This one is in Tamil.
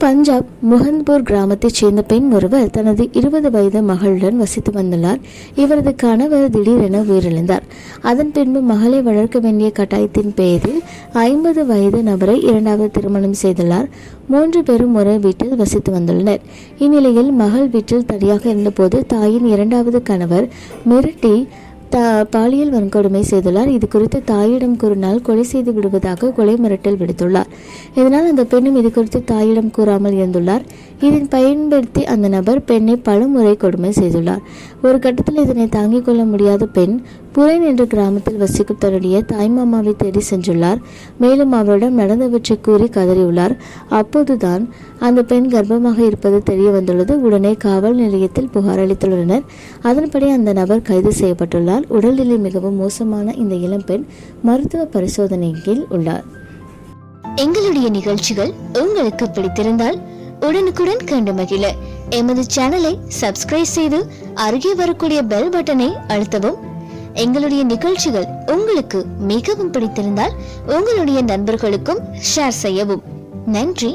பஞ்சாப் முகந்த்பூர் கிராமத்தைச் சேர்ந்த பெண் ஒருவர் தனது இருபது வயது மகளுடன் வசித்து வந்துள்ளார். இவரது கணவர் திடீரென உயிரிழந்தார். அதன் பின்பு மகளை வளர்க்க வேண்டிய கட்டாயத்தின் பெயரில் ஐம்பது வயது நபரை இரண்டாவது திருமணம் செய்துள்ளார். மூன்று பேரும் ஒரே வீட்டில் வசித்து வந்துள்ளனர். இந்நிலையில் மகள் வீட்டில் தனியாக இருந்தபோது தாயின் இரண்டாவது கணவர் மிரட்டி தா பாலியல் வன்கொடுமை செய்துள்ளார். இது குறித்து தாயிடம் கூறினால் கொலை செய்து விடுவதாக கொலை மிரட்டல் விடுத்துள்ளார். இதனால் அந்த பெண்ணும் இது குறித்து தாயிடம் கூறாமல் இருந்துள்ளார். இதன் பயன்படுத்தி அந்த நபர் பெண்ணை பலமுறை கொடுமை செய்துள்ளார். ஒரு கட்டத்தில் இதனை தாங்கிக் கொள்ள முடியாத பெண் புரேன் என்ற கிராமத்தில் வசிக்கும் தன்னுடைய தாய்மாமாவை தேடி சென்றுள்ளார். மேலும் அவரிடம் நடந்தவற்றை கூறி கதறியுள்ளார். அப்போதுதான் அந்த பெண் கர்ப்பமாக இருப்பது தெரிய வந்துள்ளது. உடனே காவல் நிலையத்தில் புகார் அளித்துள்ளனர். அதன்படி அந்த நபர் கைது செய்யப்பட்டுள்ளார். உடல்நிலை மிகவும் மோசமான இந்த இளம்பெண் மருத்துவ பரிசோதனையில் உள்ளார். எங்களுடைய நிகழ்ச்சிகள் உங்களுக்கு பிடித்திருந்தால் உடனுக்குடன் கண்டு மகிழ. எமது சேனலை சப்ஸ்கிரைப் செய்து அருகே வரக்கூடிய பெல் பட்டனை அழுத்தவும். எங்களுடைய நிகழ்ச்சிகள் உங்களுக்கு மிகவும் பிடித்திருந்தால் உங்களுடைய நண்பர்களுக்கும் ஷேர் செய்யவும். நன்றி.